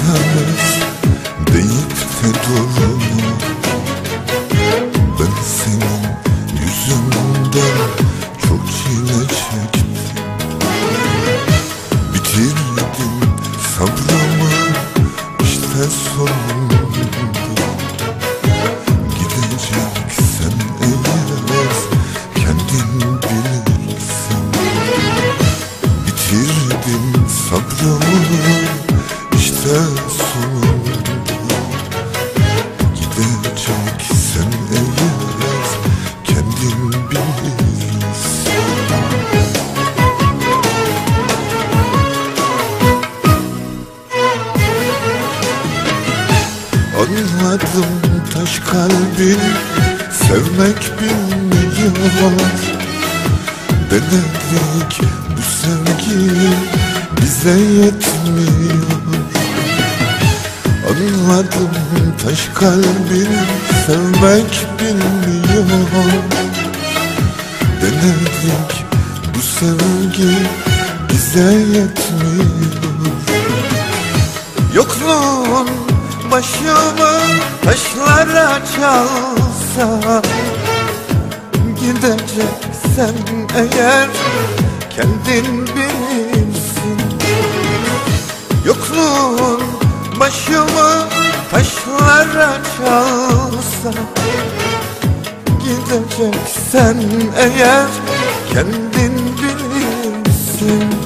istemez deyip de durma Ben senin yüzünden çok çile çektim. Bitirdim sabrımı işte sonunda kalbin sevmek bilmiyor Denedik bu sevgi bize yetmiyor. Anladım taş kalbin sevmek bilmiyor. Denedik bu sevgi bize yetmiyor. Yokluğun başımı taşlara çalsa Gideceksen eğer kendin bilirsin. Yokluğun başımı taşlara çalsa Gideceksen eğer kendin bilirsin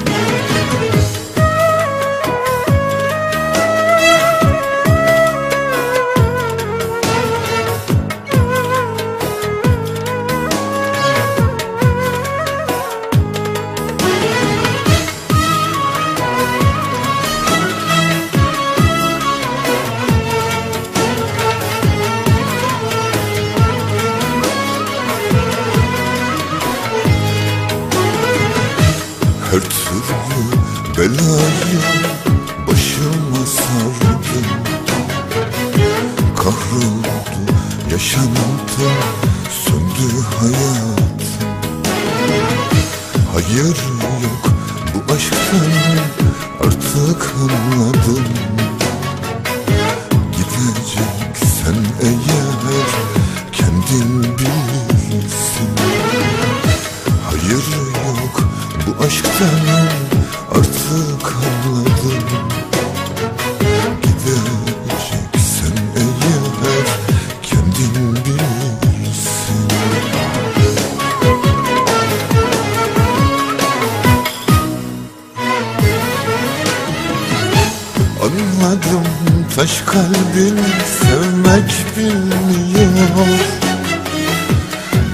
Her türlü belayı başıma sardım. Kahroldu yaşantım, söndü hayatım Hayır yok bu aşktan artık anladım. Gideceksen eğer kendin bilirsin. Hayır aşktan artık anladım. Gideceksen eğer kendin bilirsin. Anladım taş kalbin sevmek bilmiyor.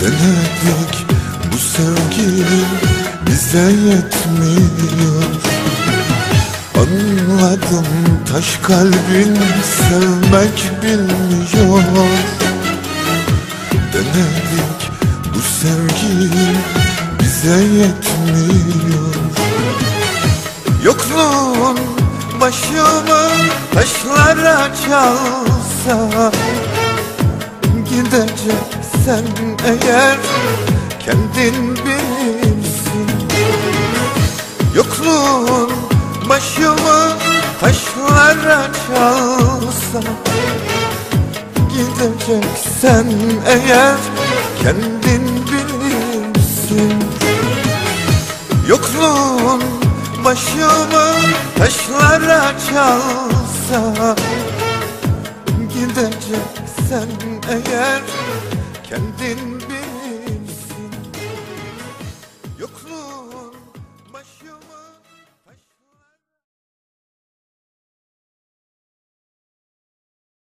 Denedik bu sevgi bize yetmiyor Anladım taş kalbin sevmek bilmiyor. Denedik bu sevgi bize yetmiyor. Yokluğun başımı taşlara çalsa Gideceksen eğer kendin bilirsin Yokluğun başımı taşlara çalsa Gideceksen eğer kendin bilirsin. Yokluğun başımı taşlara çalsa Gideceksen eğer kendin